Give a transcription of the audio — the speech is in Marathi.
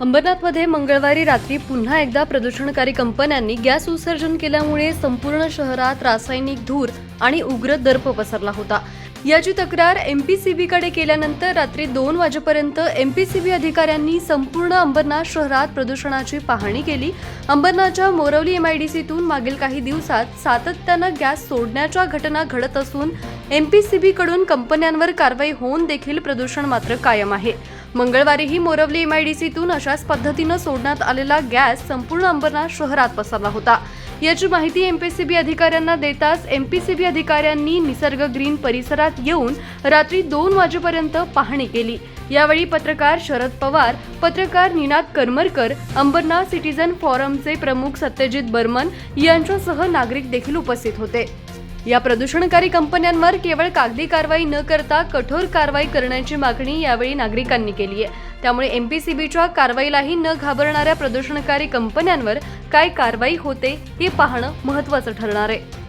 अंबरनाथमध्ये मंगळवारी रात्री पुन्हा एकदा प्रदूषणकारी कंपन्यांनी गॅस उत्सर्जन केल्यामुळे संपूर्ण शहरात रासायनिक धूर आणि उग्र दर्प पसरला होता. याची तक्रार एमपीसीबीकडे केल्यानंतर रात्री दोन वाजेपर्यंत एमपीसीबी अधिकाऱ्यांनी संपूर्ण अंबरनाथ शहरात प्रदूषणाची पाहणी केली. अंबरनाथच्या मोरवली एमआयडीसीतून मागील काही दिवसात सातत्यानं गॅस सोडण्याच्या घटना घडत असून एमपीसीबीकडून कंपन्यांवर कारवाई होऊन देखील प्रदूषण मात्र कायम आहे. मंगळवारीही मोरवली एमआयडीसीतून अशाच पद्धतीनं सोडण्यात आलेला गॅस संपूर्ण अंबरनाथ शहरात पसरला होता. याची माहिती एमपीसीबी अधिकाऱ्यांना देताच एमपीसीबी अधिकाऱ्यांनी निसर्ग ग्रीन परिसरात येऊन रात्री दोन वाजेपर्यंत पाहणी केली. यावेळी पत्रकार शरद पवार पत्रकार निनाद करमरकर अंबरनाथ सिटीजन फॉरमचे प्रमुख सत्यजित बर्मन यांच्यासह नागरिक देखील उपस्थित होते. या प्रदूषणकारी कंपन्यांवर केवळ कागदी कारवाई न करता कठोर कारवाई करण्याची मागणी यावेळी नागरिकांनी केली आहे. त्यामुळे एमपीसीबीच्या कारवाईलाही न घाबरणाऱ्या प्रदूषणकारी कंपन्यांवर काय कारवाई होते हे पाहणं महत्त्वाचं ठरणार आहे.